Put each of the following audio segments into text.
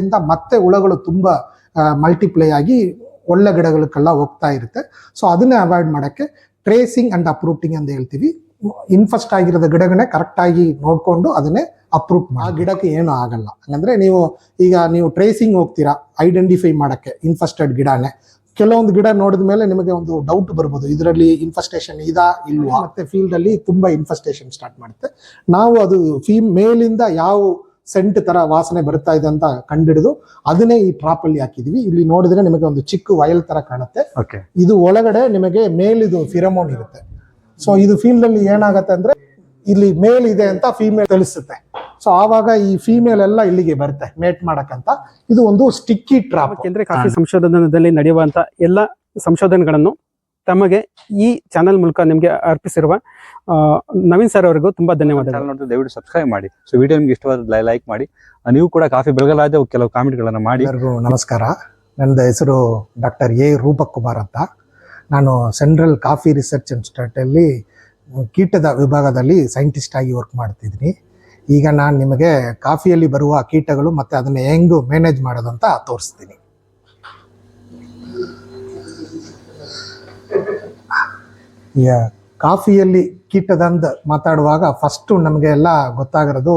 ಇಂದ ಮತ್ತೆ ಹುಳಗಳು ತುಂಬ ಮಲ್ಟಿಪ್ಲೈ ಆಗಿ ಒಳ್ಳೆ ಗಿಡಗಳಕ್ಕೆಲ್ಲ ಹೋಗ್ತಾ ಇರುತ್ತೆ. ಸೊ ಅದನ್ನೇ ಅವಾಯ್ಡ್ ಮಾಡೋಕ್ಕೆ ಟ್ರೇಸಿಂಗ್ ಅಂಡ್ ಅಪ್ರೂಟಿಂಗ್ ಅಂತ ಹೇಳ್ತೀವಿ. ಇನ್ಫಸ್ಟ್ ಆಗಿರೋದ ಗಿಡಗಳನ್ನೇ ಕರೆಕ್ಟ್ ಆಗಿ ನೋಡ್ಕೊಂಡು ಅದನ್ನೇ ಅಪ್ರೂಟ್ ಆ ಗಿಡಕ್ಕೆ ಏನು ಆಗಲ್ಲ. ಹಂಗಂದ್ರೆ ನೀವು ಈಗ ನೀವು ಟ್ರೇಸಿಂಗ್ ಹೋಗ್ತೀರಾ ಐಡೆಂಟಿಫೈ ಮಾಡೋಕ್ಕೆ ಇನ್ಫಸ್ಟೆಡ್ ಗಿಡನೇ. ಕೆಲವೊಂದು ಗಿಡ ನೋಡಿದ ಮೇಲೆ ನಿಮಗೆ ಒಂದು ಡೌಟ್ ಬರ್ಬೋದು ಇದರಲ್ಲಿ ಇನ್ಫಸ್ಟೇಷನ್ ಇದಾ ಇಲ್ವಾ? ಮತ್ತೆ ಫೀಲ್ಡ್ ಅಲ್ಲಿ ತುಂಬಾ ಇನ್ಫೆಸ್ಟೇಷನ್ ಸ್ಟಾರ್ಟ್ ಮಾಡುತ್ತೆ. ನಾವು ಅದು ಫೀ ಮೇಲಿಂದ ಯಾವ ಸೆಂಟ್ ತರ ವಾಸನೆ ಬರ್ತಾ ಇದೆ ಅಂತ ಕಂಡಿಡಿದು ಅದನ್ನೇ ಈ ಟ್ರಾಪ್ ಅಲ್ಲಿ ಹಾಕಿದೀವಿ. ಇಲ್ಲಿ ನೋಡಿದ್ರೆ ನಿಮಗೆ ಒಂದು ಚಿಕ್ಕ ವಯಲ್ ತರ ಕಾಣುತ್ತೆ. ಓಕೆ ಇದು ಒಳಗಡೆ ನಿಮಗೆ ಮೇಲಿದು ಫಿರಮೋನ್ ಇರುತ್ತೆ. ಸೊ ಇದು ಫೀಲ್ಡ್ ಅಲ್ಲಿ ಏನಾಗತ್ತೆ ಅಂದ್ರೆ ಇಲ್ಲಿ ಮೇಲ್ ಇದೆ ಅಂತ ಫೀಮೇಲ್ ತಿಳಿಸುತ್ತೆ. ಸೊ ಆವಾಗ ಈ ಫೀಮೇಲ್ ಎಲ್ಲ ಇಲ್ಲಿಗೆ ಬರುತ್ತೆ ಮೇಟ್ ಮಾಡಕ್ಕಂತ. ಇದು ಒಂದು ಸ್ಟಿಕ್ಕಿ ಟ್ರಾಪ್ ಯಾಕೆಂದ್ರೆ ಕಾಫಿ ಸಂಶೋಧನದಲ್ಲಿ ನಡೆಯುವಂತ ಎಲ್ಲ ಸಂಶೋಧನೆಗಳನ್ನು ತಮಗೆ ಈ ಚಾನೆಲ್ ಮೂಲಕ ನಿಮಗೆ ಅರ್ಪಿಸಿರುವ ನವೀನ್ ಸರ್ ಅವರಿಗೂ ತುಂಬಾ ಧನ್ಯವಾದಗಳು. ಚಾನಲ್ ನೋಡಿದ್ರೆ ದಯವಿಟ್ಟು ಸಬ್ಸ್ಕ್ರೈಬ್ ಮಾಡಿ. ಸೊ ವಿಡಿಯೋ ನಿಮ್ಗೆ ಇಷ್ಟವಾದ ಲೈಕ್ ಮಾಡಿ. ನೀವು ಕೂಡ ಕಾಫಿ ಬೆಳಗಲಾದ ಕೆಲವು ಕಾಮೆಂಟ್ಗಳನ್ನು ಮಾಡಿ. ಎಲ್ಲರಿಗೂ ನಮಸ್ಕಾರ. ನನ್ನ ಹೆಸರು ಡಾಕ್ಟರ್ ಎ ರೂಪಕ್ ಕುಮಾರ್ ಅಂತ. ನಾನು ಸೆಂಟ್ರಲ್ ಕಾಫಿ ರಿಸರ್ಚ್ ಇನ್ಸ್ಟಿಟ್ಯೂಟಲ್ಲಿ ಕೀಟದ ವಿಭಾಗದಲ್ಲಿ ಸೈಂಟಿಸ್ಟ್ ಆಗಿ ವರ್ಕ್ ಮಾಡ್ತಿದ್ದೀನಿ. ಈಗ ನಾನು ನಿಮಗೆ ಕಾಫಿಯಲ್ಲಿ ಬರುವ ಕೀಟಗಳು ಮತ್ತು ಅದನ್ನು ಹೆಂಗು ಮ್ಯಾನೇಜ್ ಮಾಡೋದಂತ ತೋರಿಸ್ತೀನಿ. ಕಾಫಿಯಲ್ಲಿ ಕೀಟದಂದು ಮಾತಾಡುವಾಗ ಫಸ್ಟು ನಮಗೆ ಎಲ್ಲ ಗೊತ್ತಾಗಿರೋದು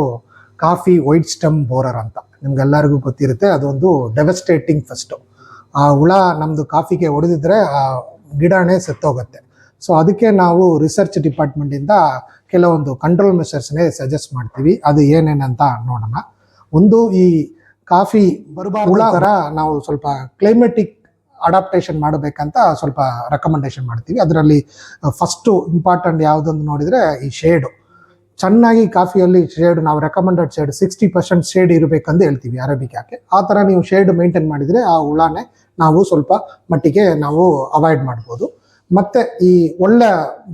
ಕಾಫಿ ವೈಟ್ ಸ್ಟಮ್ ಬೋರರ್ ಅಂತ. ನಿಮ್ಗೆಲ್ಲರಿಗೂ ಗೊತ್ತಿರುತ್ತೆ, ಅದೊಂದು ಡೆವಸ್ಟೇಟಿಂಗ್ ಫಸ್ಟು ಆ ಹುಳ ನಮ್ಮದು ಕಾಫಿಗೆ ಹೊಡೆದಿದ್ರೆ ಆ ಗಿಡನೇ ಸತ್ತೋಗುತ್ತೆ. ಸೊ ಅದಕ್ಕೆ ನಾವು ರಿಸರ್ಚ್ ಡಿಪಾರ್ಟ್ಮೆಂಟಿಂದ ಕೆಲವೊಂದು ಕಂಟ್ರೋಲ್ ಮೆಷರ್ಸ್ನೇ ಸಜೆಸ್ಟ್ ಮಾಡ್ತೀವಿ. ಅದು ಏನೇನಂತ ನೋಡೋಣ. ಒಂದು ಈ ಕಾಫಿ ಬರಬಾರ್ದು ಥರ ನಾವು ಸ್ವಲ್ಪ ಕ್ಲೈಮೆಟಿಕ್ ಅಡಾಪ್ಟೇಷನ್ ಮಾಡಬೇಕಂತ ಸ್ವಲ್ಪ ರೆಕಮೆಂಡೇಶನ್ ಮಾಡ್ತೀವಿ. ಅದರಲ್ಲಿ ಫಸ್ಟು ಇಂಪಾರ್ಟೆಂಟ್ ಯಾವುದೊಂದು ನೋಡಿದರೆ ಈ ಶೇಡು ಚೆನ್ನಾಗಿ ಕಾಫಿಯಲ್ಲಿ ಶೇಡ್ ನಾವು recommended shade sixty percent shade ಇರಬೇಕಂತ ಹೇಳ್ತೀವಿ ಅರೇಬಿಕಾಕ್ಕೆ ಆ ಥರ ನೀವು ಶೇಡ್ ಮೇಂಟೈನ್ ಮಾಡಿದರೆ ಆ ಹುಳಾನೇ ನಾವು ಸ್ವಲ್ಪ ಮಟ್ಟಿಗೆ ನಾವು ಅವಾಯ್ಡ್ ಮಾಡ್ಬೋದು. ಮತ್ತು ಈ ಒಳ್ಳೆ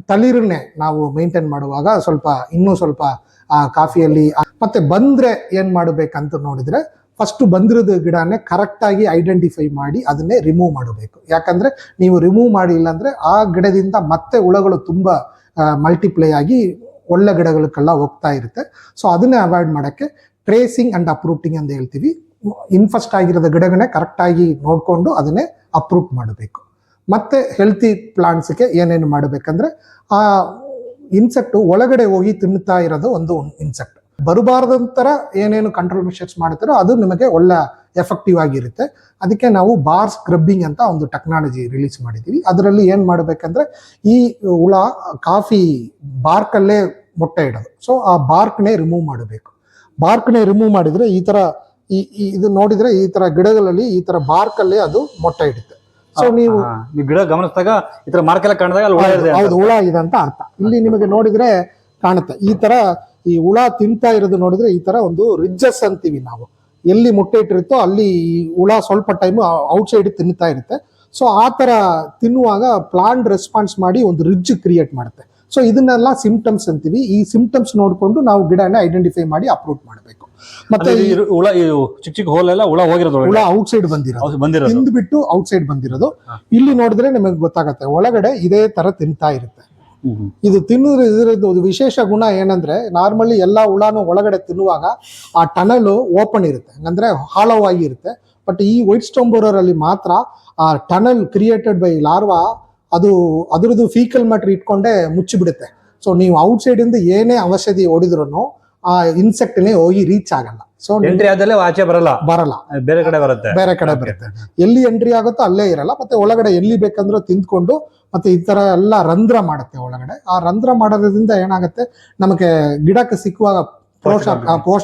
ತಳಿರನ್ನೇ ನಾವು ಮೇಂಟೈನ್ ಮಾಡುವಾಗ ಸ್ವಲ್ಪ, ಇನ್ನೂ ಸ್ವಲ್ಪ, ಆ, ಕಾಫಿಯಲ್ಲಿ ಮತ್ತೆ ಬಂದರೆ ಏನು ಮಾಡಬೇಕಂತ ನೋಡಿದರೆ ಫಸ್ಟ್ ಬಂದಿರೋದು ಗಿಡನೇ ಕರೆಕ್ಟಾಗಿ ಐಡೆಂಟಿಫೈ ಮಾಡಿ ಅದನ್ನೇ ರಿಮೂವ್ ಮಾಡಬೇಕು. ಯಾಕಂದರೆ ನೀವು ರಿಮೂವ್ ಮಾಡಿಲ್ಲ ಆ ಗಿಡದಿಂದ ಮತ್ತೆ ಹುಳಗಳು ತುಂಬ ಮಲ್ಟಿಪ್ಲೈ ಆಗಿ ಒಳ್ಳೆ ಗಿಡಗಳಕ್ಕೆಲ್ಲ ಹೋಗ್ತಾ ಇರುತ್ತೆ. ಸೊ ಅದನ್ನೇ ಅವಾಯ್ಡ್ ಮಾಡೋಕ್ಕೆ ಟ್ರೇಸಿಂಗ್ ಅಂಡ್ ಅಪ್ರೂಟಿಂಗ್ ಅಂತ ಹೇಳ್ತೀವಿ. ಇನ್ಫಸ್ಟ್ ಆಗಿರೋದ ಗಿಡಗಳನ್ನೇ ಕರೆಕ್ಟಾಗಿ ನೋಡಿಕೊಂಡು ಅದನ್ನೇ ಅಪ್ರೂಟ್ ಮಾಡಬೇಕು. ಮತ್ತೆ ಹೆಲ್ತಿ ಪ್ಲಾಂಟ್ಸ್ಗೆ ಏನೇನು ಮಾಡಬೇಕಂದ್ರೆ, ಆ ಇನ್ಸೆಕ್ಟು ಒಳಗಡೆ ಹೋಗಿ ತಿನ್ನುತ್ತಾ ಇರೋದು ಒಂದು ಇನ್ಸೆಕ್ಟ್ ಬರಬಾರ್ದಂತರ ಏನೇನು ಕಂಟ್ರೋಲ್ ಮೆಷರ್ಸ್ ಮಾಡ್ತಾರೋ ಅದು ನಿಮಗೆ ಒಳ್ಳೆ ಎಫೆಕ್ಟಿವ್ ಆಗಿರುತ್ತೆ. ಅದಕ್ಕೆ ನಾವು ಬಾರ್ ಸ್ಕ್ರಬ್ಬಿಂಗ್ ಅಂತ ಒಂದು ಟೆಕ್ನಾಲಜಿ ರಿಲೀಸ್ ಮಾಡಿದ್ದೀವಿ. ಅದರಲ್ಲಿ ಏನು ಮಾಡಬೇಕಂದ್ರೆ ಈ ಹುಳ ಕಾಫಿ ಬಾರ್ಕಲ್ಲೇ ಮೊಟ್ಟೆ ಇಡೋದು. ಸೊ ಆ ಬಾರ್ಕ್ನೇ ರಿಮೂವ್ ಮಾಡಬೇಕು. ಬಾರ್ಕ್ನೇ ರಿಮೂವ್ ಮಾಡಿದ್ರೆ ಈ ತರ ಈ ಇದು ನೋಡಿದ್ರೆ ಈ ತರ ಗಿಡಗಳಲ್ಲಿ ಈ ತರ ಬಾರ್ಕಲ್ಲೇ ಅದು ಮೊಟ್ಟೆ ಇಡುತ್ತೆ. ಸೊ ನೀವು ಗಿಡ ಗಮನಿಸಿದಾಗ ಈ ತರ ಮಾರ್ಕೆಲ್ಲ ಕಾಣಿದಾಗ ಹೌದು ಹುಳ ಇದೆ ಅಂತ ಅರ್ಥ. ಇಲ್ಲಿ ನಿಮಗೆ ನೋಡಿದ್ರೆ ಕಾಣುತ್ತೆ. ಈ ತರ ಈ ಹುಳ ತಿಂತಾ ಇರೋದು ನೋಡಿದ್ರೆ ಈ ತರ ಒಂದು ರಿಜ್ಜಸ್ ಅಂತೀವಿ ನಾವು. ಎಲ್ಲಿ ಮುಟ್ಟೆ ಇಟ್ಟಿರುತ್ತೋ ಅಲ್ಲಿ ಈ ಹುಳ ಸ್ವಲ್ಪ ಟೈಮ್ ಔಟ್ಸೈಡ್ ತಿನ್ನುತ್ತಾ ಇರುತ್ತೆ. ಸೊ ಆ ತರ ತಿನ್ನುವಾಗ ಪ್ಲಾಂಟ್ ರೆಸ್ಪಾನ್ಸ್ ಮಾಡಿ ಒಂದು ರಿಜ್ ಕ್ರಿಯೇಟ್ ಮಾಡುತ್ತೆ. ಸೊ ಇದನ್ನೆಲ್ಲ ಸಿಂಪ್ಟಮ್ಸ್ ಅಂತೀವಿ. ಈ ಸಿಂಪ್ಟಮ್ಸ್ ನೋಡಿಕೊಂಡು ನಾವು ಗಿಡನ ಐಡೆಂಟಿಫೈ ಮಾಡಿ ಅಪ್ರೂಟ್ ಮಾಡಬೇಕು. ಮತ್ತೆ ಹುಳ ಚಿಕ್ಕ ಚಿಕ್ಕ ಹೋಲ್ ಎಲ್ಲ ಹುಳ ಹೋಗಿರೋದು ಹುಳ. ಔಟ್ಸೈಡ್ ಬಂದಿರೋದು. ಬಂದಿರೋದು. ತಿಂದ್ಬಿಟ್ಟು ಔಟ್ಸೈಡ್ ಬಂದಿರೋದು. ಇಲ್ಲಿ ನೋಡಿದ್ರೆ ನಿಮಗೆ ಗೊತ್ತಾಗುತ್ತೆ. ಒಳಗಡೆ ಇದೇ ತರ ತಿಂತಾ ಇರುತ್ತೆ. ಇದು ತಿನ್ನೋದ್ರ ಇದರದ್ದು ಒಂದು ವಿಶೇಷ ಗುಣ ಏನಂದ್ರೆ ನಾರ್ಮಲಿ ಎಲ್ಲ ಹುಳಾನು ಒಳಗಡೆ ತಿನ್ನುವಾಗ ಆ ಟನಲ್ ಓಪನ್ ಇರುತ್ತೆ. ಅಂದ್ರೆ ಹಾಳವಾಗಿ ಇರುತ್ತೆ. ಬಟ್ ಈ ವೈಟ್ ಸ್ಟೋನ್ ಬೋರರಲ್ಲಿ ಮಾತ್ರ ಆ ಟನಲ್ ಕ್ರಿಯೇಟೆಡ್ ಬೈ ಲಾರ್ವಾ ಅದು ಅದರದ್ದು ಫೀಕಲ್ ಮ್ಯಾಟ್ರ್ ಇಟ್ಕೊಂಡೇ ಮುಚ್ಚಿಬಿಡುತ್ತೆ. ಸೊ ನೀವು ಔಟ್ಸೈಡಿಂದ ಏನೇ ಔಷಧಿ ಹೊಡಿದ್ರು ಆ ಇನ್ಸೆಕ್ಟ್ನೇ ಹೋಗಿ ರೀಚ್ ಆಗಲ್ಲ. ಸೊ ಎಂಟ್ರಿ ಆದಲ್ಲೇ ಆಚೆ ಬರಲ್ಲ. ಬರಲ್ಲ. ಬೇರೆ ಕಡೆ ಬರುತ್ತೆ. ಬೇರೆ ಕಡೆ ಬರುತ್ತೆ. ಎಲ್ಲಿ ಎಂಟ್ರಿ ಆಗುತ್ತೋ ಅಲ್ಲೇ ಇರಲ್ಲ. ಮತ್ತೆ ಒಳಗಡೆ ಎಲ್ಲಿ ಬೇಕಂದ್ರೂ ತಿಂದ್ಕೊಂಡು ಮತ್ತೆ ಈ ತರ ಎಲ್ಲ ರಂಧ್ರ ಮಾಡುತ್ತೆ ಒಳಗಡೆ. ಆ ರಂಧ್ರ ಮಾಡೋದ್ರಿಂದ ಏನಾಗುತ್ತೆ? ನಮಗೆ ಗಿಡಕ್ಕೆ ಸಿಕ್ಕುವಾಗ ಪೋಷ ಪೋಷ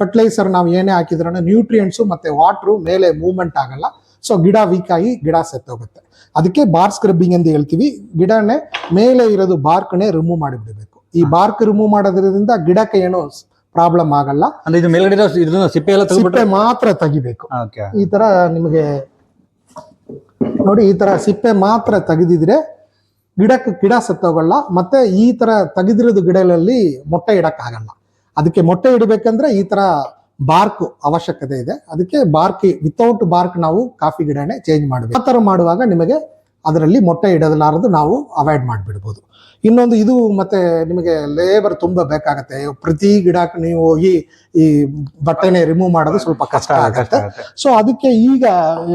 ಫರ್ಟಿಲೈಸರ್ ನಾವು ಏನೇ ಹಾಕಿದ್ರೂ ನ್ಯೂಟ್ರಿಯೆಂಟ್ಸು ಮತ್ತೆ ವಾಟ್ರು ಮೇಲೆ ಮೂವ್ಮೆಂಟ್ ಆಗಲ್ಲ. ಸೊ ಗಿಡ ವೀಕ್ ಆಗಿ ಗಿಡ ಸೆತ್ತೋಗುತ್ತೆ. ಅದಕ್ಕೆ ಬಾರ್ ಸ್ಕ್ರಬ್ಬಿಂಗ್ ಎಂದು ಹೇಳ್ತೀವಿ. ಗಿಡನೇ ಮೇಲೆ ಇರೋದು ಬಾರ್ಕ್ನೇ ರಿಮೂವ್ ಮಾಡಿಬಿಡಬೇಕು. ಈ ಬಾರ್ಕ್ ರಿಮೂವ್ ಮಾಡೋದ್ರಿಂದ ಗಿಡಕ್ಕೆ ಏನೋ ಪ್ರಾಬ್ಲಮ್ ಆಗಲ್ಲ. ಅಂದ್ರೆ ಇದು ಮೇಲ್ಗಡೆ ಇರೋ ಇದನ್ನ ಸಿಪ್ಪೆ ಎಲ್ಲ ತೆಗೆದ್ಬಿಟ್ರೆ ಸಿಪ್ಪೆ ಮಾತ್ರ ತೆಗಿಬೇಕು. ಓಕೆ. ಈ ತರ ನಿಮಗೆ ನೋಡಿ ಈ ತರ ಸಿಪ್ಪೆ ಮಾತ್ರ ತೆಗೆದಿದ್ರೆ ಗಿಡಕ್ಕೆ ಗಿಡ ಸತ್ತೋಗಲ್ಲ ಮತ್ತೆ ಈ ತರ ತೆಗೆದಿರೋದು ಗಿಡಗಳಲ್ಲಿ ಮೊಟ್ಟೆ ಇಡಕ್ಕಾಗಲ್ಲ ಅದಕ್ಕೆ ಮೊಟ್ಟೆ ಇಡಬೇಕಂದ್ರೆ ಈ ತರ ಬಾರ್ಕ್ ಅವಶ್ಯಕತೆ ಇದೆ. ಅದಕ್ಕೆ ಬಾರ್ಕ್ ವಿತೌಟ್ ಬಾರ್ಕ್ ನಾವು ಕಾಫಿ ಗಿಡನೇ ಚೇಂಜ್ ಮಾಡಬೇಕು. ಆ ತರ ಮಾಡುವಾಗ ನಿಮಗೆ ಅದರಲ್ಲಿ ಮೊಟ್ಟೆ ಇಡಲಾರದು ನಾವು ಅವಾಯ್ಡ್ ಮಾಡಿಬಿಡ್ಬೋದು. ಇನ್ನೊಂದು ಇದು ಮತ್ತೆ ನಿಮಗೆ ಲೇಬರ್ ತುಂಬ ಬೇಕಾಗತ್ತೆ. ಪ್ರತಿ ಗಿಡಕ್ಕೆ ನೀವು ಹೋಗಿ ಈ ಬಟ್ಟೆನೆ ರಿಮೂವ್ ಮಾಡೋದು ಸ್ವಲ್ಪ ಕಷ್ಟ ಆಗುತ್ತೆ. ಸೊ ಅದಕ್ಕೆ ಈಗ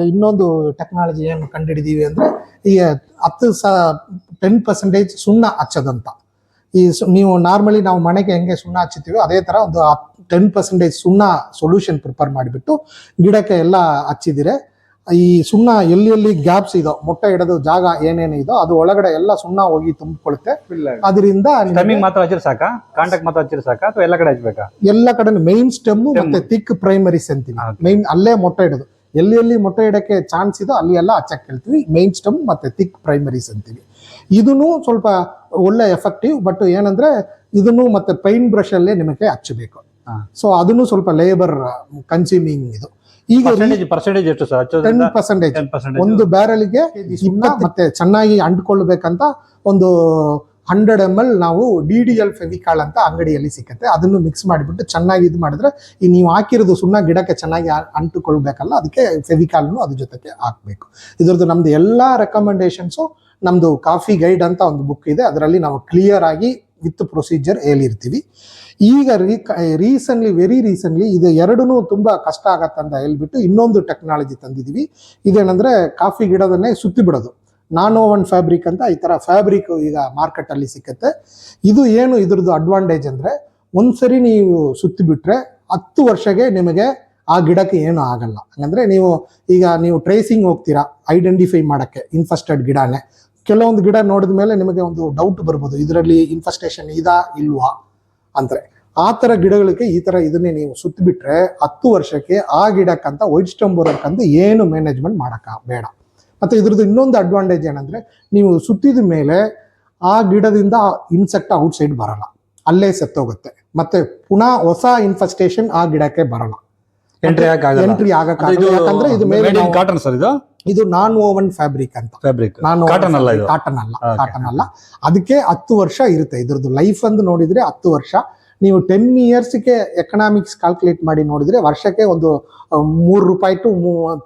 ಇನ್ನೊಂದು ಟೆಕ್ನಾಲಜಿ ಏನು ಕಂಡುಹಿಡಿದೀವಿ ಅಂದ್ರೆ ಈ ಹತ್ತು ಸ ಟೆನ್ ಪರ್ಸೆಂಟೇಜ್ ಸುಣ್ಣ ಹಚ್ಚದಂತ. ಈ ಸು- ನೀವು ನಾರ್ಮಲಿ ನಾವು ಮನೆಗೆ ಹೆಂಗೆ ಸುಣ್ಣ ಹಚ್ಚುತ್ತೀವೋ ಅದೇ ತರ ಒಂದು ಟೆನ್ ಪರ್ಸೆಂಟೇಜ್ ಸುಣ್ಣ ಸೊಲ್ಯೂಷನ್ ಪ್ರಿಪೇರ್ ಮಾಡಿಬಿಟ್ಟು ಗಿಡಕ್ಕೆ ಎಲ್ಲ ಹಚ್ಚಿದಿರೆ. ಈ ಸುಣ್ಣ ಎಲ್ಲಿ ಎಲ್ಲಿ ಗ್ಯಾಪ್ಸ್ ಇದೋ ಮೊಟ್ಟೆ ಇಡೋದು ಜಾಗ ಏನೇನು ಇದೋ ಅದು ಒಳಗಡೆ ಎಲ್ಲ ಸುಣ್ಣ ಹೋಗಿ ತುಂಬಿಕೊಳ್ಳುತ್ತೆ. ಅದರಿಂದ ಮಾತ್ರ ಹಚ್ಚಿರ ಸಾಕಾ? ಕಾಂಟ್ಯಾಕ್ಟ್ ಮಾತ್ರ ಹಚ್ಚಿರ ಸಾಕ? ಅಥವಾ ಎಲ್ಲ ಕಡೆ ಹಚ್ಬೇಕಾ? ಎಲ್ಲ ಕಡೆ ಮೈನ್ ಸ್ಟೆಮ್. ಮತ್ತೆ ತಿಕ್ ಪ್ರೈಮರೀಸ್ ಅಂತೀವಿ. ಮೈನ್ ಅಲ್ಲೇ ಮೊಟ್ಟೆ ಇಡೋದು ಎಲ್ಲಿ ಎಲ್ಲಿ ಮೊಟ್ಟೆ ಇಡಕ್ಕೆ ಚಾನ್ಸ್ ಇದೋ ಅಲ್ಲಿ ಎಲ್ಲ ಹಚ್ಚಕ್ ಹೇಳ್ತೀವಿ. ಮೈನ್ ಸ್ಟೆಮ್ ಮತ್ತೆ ತಿಕ್ ಪ್ರೈಮರೀಸ್ ಅಂತೀವಿ ಇದನ್ನು ಸ್ವಲ್ಪ ಒಳ್ಳೆ ಎಫೆಕ್ಟಿವ್ ಬಟ್ ಏನಂದ್ರೆ ಇದನ್ನು ಮತ್ತೆ ಪೈಂಟ್ ಬ್ರಷ್ ಅಲ್ಲೇ ನಿಮಗೆ ಹಚ್ಚಬೇಕು. ಸೊ ಅದನ್ನು ಸ್ವಲ್ಪ ಲೇಬರ್ ಕನ್ಸ್ಯೂಮಿಂಗ್ ಇದು. ಈಗ ಪರ್ಸೆಂಟೇಜ್ ಎಷ್ಟು ಸರ್? ಟೆನ್ ಪರ್ಸೆಂಟೇಜ್ ಒಂದು ಬ್ಯಾರಲ್ಗೆ ಮತ್ತೆ ಚೆನ್ನಾಗಿ ಅಂಟ್ಕೊಳ್ಬೇಕಂತ ಒಂದು ಹಂಡ್ರೆಡ್ ಎಂ ಎಲ್ ನಾವು ಡಿ ಡಿ ಎಲ್ ಫೆವಿಕಾಲ್ ಅಂತ ಅಂಗಡಿಯಲ್ಲಿ ಸಿಕ್ಕತ್ತೆ. ಅದನ್ನು ಮಿಕ್ಸ್ ಮಾಡಿಬಿಟ್ಟು ಚೆನ್ನಾಗಿ ಇದು ಮಾಡಿದ್ರೆ ಈ ನೀವು ಹಾಕಿರೋದು ಸುಣ್ಣ ಗಿಡಕ್ಕೆ ಚೆನ್ನಾಗಿ ಅಂಟುಕೊಳ್ಬೇಕಲ್ಲ ಅದಕ್ಕೆ ಫೆವಿಕಾಲ್ನು ಅದ್ರ ಜೊತೆಗೆ ಹಾಕಬೇಕು. ಇದ್ರದ್ದು ನಮ್ದು ಎಲ್ಲ ರೆಕಮೆಂಡೇಶನ್ಸು ನಮ್ದು ಕಾಫಿ ಗೈಡ್ ಅಂತ ಒಂದು ಬುಕ್ ಇದೆ. ಅದರಲ್ಲಿ ನಾವು ಕ್ಲಿಯರ್ ಆಗಿ ವಿತ್ ಪ್ರೊಸೀಜರ್ ಹೇಳಿರ್ತೀವಿ. ಈಗ ರೀ ರೀಸೆಂಟ್ಲಿ ವೆರಿ ರೀಸೆಂಟ್ಲಿ ಇದು ಎರಡೂ ತುಂಬ ಕಷ್ಟ ಆಗತ್ತೆ ಅಂತ ಹೇಳ್ಬಿಟ್ಟು ಇನ್ನೊಂದು ಟೆಕ್ನಾಲಜಿ ತಂದಿದ್ದೀವಿ ಇದೇನಂದ್ರೆ ಕಾಫಿ ಗಿಡದನ್ನೇ ಸುತ್ತಿ ಬಿಡೋದು. ನಾನೋ ಒನ್ ಫ್ಯಾಬ್ರಿಕ್ ಅಂತ ಈ ತರ ಫ್ಯಾಬ್ರಿಕ್ ಈಗ ಮಾರ್ಕೆಟ್ ಅಲ್ಲಿ ಸಿಕ್ಕತ್ತೆ. ಇದು ಏನು ಇದ್ರದ್ದು ಅಡ್ವಾಂಟೇಜ್ ಅಂದ್ರೆ ಒಂದ್ಸರಿ ನೀವು ಸುತ್ತಿ ಬಿಟ್ರೆ ಹತ್ತು ವರ್ಷಗೆ ನಿಮಗೆ ಆ ಗಿಡಕ್ಕೆ ಏನು ಆಗಲ್ಲ. ಹಂಗಂದ್ರೆ ನೀವು ಈಗ ನೀವು ಟ್ರೇಸಿಂಗ್ ಹೋಗ್ತೀರಾ ಐಡೆಂಟಿಫೈ ಮಾಡಕ್ಕೆ ಇನ್ಫಸ್ಟೆಡ್ ಗಿಡನೇ. ಕೆಲವೊಂದು ಗಿಡ ನೋಡಿದ ಮೇಲೆ ನಿಮಗೆ ಒಂದು ಡೌಟ್ ಬರ್ಬೋದು. ಇದರಲ್ಲಿ ಇನ್ಫೆಸ್ಟೇಷನ್ ಇದಾ ಇಲ್ವಾ ಅಂದ್ರೆ. ಆ ತರ ಗಿಡಗಳಿಗೆ ಈ ತರ ಇದನ್ನೇ ನೀವು ಸುತ್ತಿ ಬಿಟ್ರೆ ಹತ್ತು ವರ್ಷಕ್ಕೆ ಆ ಗಿಡಕ್ಕಂತ ವೈಟ್ ಸ್ಟಂಪ್ ಬರೋಕ್ಕಂತ ಏನು ಮ್ಯಾನೇಜ್ಮೆಂಟ್ ಮಾಡಕ್ಕ ಬೇಡ. ಮತ್ತೆ ಇದ್ರದ್ದು ಇನ್ನೊಂದು ಅಡ್ವಾಂಟೇಜ್ ಏನಂದ್ರೆ ನೀವು ಸುತ್ತಿದ ಮೇಲೆ ಆ ಗಿಡದಿಂದ ಇನ್ಸೆಕ್ಟ್ ಔಟ್ ಸೈಡ್ ಬರಲ್ಲ. ಅಲ್ಲೇ ಸತ್ತೋಗುತ್ತೆ. ಮತ್ತೆ ಪುನಃ ಹೊಸ ಇನ್ಫೆಸ್ಟೇಷನ್ ಆ ಗಿಡಕ್ಕೆ ಬರಲ್ಲ. ಎಂಟ್ರಿ ಆಗ ಎಂಟ್ರಿ ಆಗಕ್ಕೆ ಯಾಕಂದ್ರೆ ಇದು ಕಾಟನ್ ಸರ್ ಇದು? ಇದು ನಾನ್ ಓವನ್ ಫ್ಯಾಬ್ರಿಕ್ ಅಂತ. ಫ್ಯಾಬ್ರಿಕ್ ನಾನು ಕಾಟನ್ ಅಲ್ಲ ಕಾಟನ್ ಅಲ್ಲ ಕಾಟನ್ ಅಲ್ಲ. ಅದಕ್ಕೆ ಹತ್ತು ವರ್ಷ ಇರುತ್ತೆ. ಇದ್ರದ್ದು ಲೈಫ್ ಅಂದು ನೋಡಿದ್ರೆ ಹತ್ತು ವರ್ಷ. ನೀವು ಟೆನ್ ಇಯರ್ಸ್ಗೆ ಎಕನಾಮಿಕ್ಸ್ ಕ್ಯಾಲ್ಕುಲೇಟ್ ಮಾಡಿ ನೋಡಿದ್ರೆ ವರ್ಷಕ್ಕೆ ಒಂದು ಮೂರು ರೂಪಾಯಿ ಟು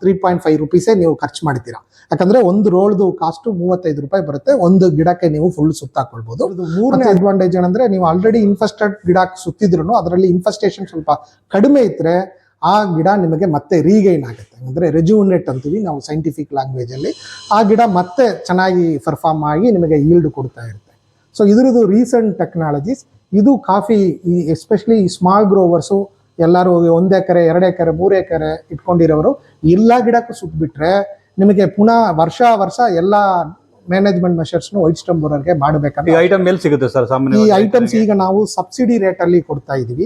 ತ್ರೀ ಪಾಯಿಂಟ್ ಫೈವ್ ರುಪೀಸೇ ನೀವು ಖರ್ಚು ಮಾಡ್ತೀರಾ. ಯಾಕಂದ್ರೆ ಒಂದು ರೋಲ್ದು ಕಾಸ್ಟ್ ಮೂವತ್ತೈದು ರೂಪಾಯಿ ಬರುತ್ತೆ. ಒಂದು ಗಿಡಕ್ಕೆ ನೀವು ಫುಲ್ ಸುತ್ತಾಕೊಳ್ಬಹುದು ಮೂರನೇ ಅಡ್ವಾಂಟೇಜ್ ಏನಂದ್ರೆ ನೀವು ಆಲ್ರೆಡಿ ಇನ್ಫೆಸ್ಟೆಡ್ ಗಿಡ ಸುತ್ತಿದ್ರು ಅದರಲ್ಲಿ ಇನ್ಫೆಸ್ಟೇಷನ್ ಸ್ವಲ್ಪ ಕಡಿಮೆ ಇದ್ರೆ ಆ ಗಿಡ ನಿಮಗೆ ಮತ್ತೆ ರೀಗೈನ್ ಆಗುತ್ತೆ. ಅಂದರೆ ರೆಜ್ಯೂನೇಟ್ ಅಂತೀವಿ ನಾವು ಸೈಂಟಿಫಿಕ್ ಲ್ಯಾಂಗ್ವೇಜ್ ಅಲ್ಲಿ. ಆ ಗಿಡ ಮತ್ತೆ ಚೆನ್ನಾಗಿ ಪರ್ಫಾರ್ಮ್ ಆಗಿ ನಿಮಗೆ ಈಲ್ಡ್ ಕೊಡ್ತಾ ಇರುತ್ತೆ. ಸೊ ಇದ್ರದ್ದು ರೀಸೆಂಟ್ ಟೆಕ್ನಾಲಜೀಸ್ ಇದು ಕಾಫಿ, ಈ ಎಸ್ಪೆಷಲಿ ಈ ಸ್ಮಾಲ್ ಗ್ರೋವರ್ಸು ಎಲ್ಲರೂ ಒಂದು ಎಕರೆ, ಎರಡು ಎಕರೆ, ಮೂರು ಎಕರೆ ಇಟ್ಕೊಂಡಿರೋರು, ಎಲ್ಲ ಗಿಡಕ್ಕೂ ಸುಟ್ಬಿಟ್ರೆ ನಿಮಗೆ ಪುನಃ ವರ್ಷ ವರ್ಷ ಎಲ್ಲ ಮ್ಯಾನೇಜ್ಮೆಂಟ್ ಮೆಷರ್ಸ್ನು ವೈಟ್ ಸ್ಟಂಪ್ ಮಾಡಬೇಕಂತ ಈ ಐಟಮ್ ಎಲ್ಲಿ ಸಿಗುತ್ತೆ ಸರ್ ಈ ಸಾಮಾನ್ಯ ಐಟಮ್ಸ್ ಈಗ ನಾವು ಸಬ್ಸಿಡಿ ರೇಟ್ ಅಲ್ಲಿ ಕೊಡ್ತಾ ಇದೀವಿ.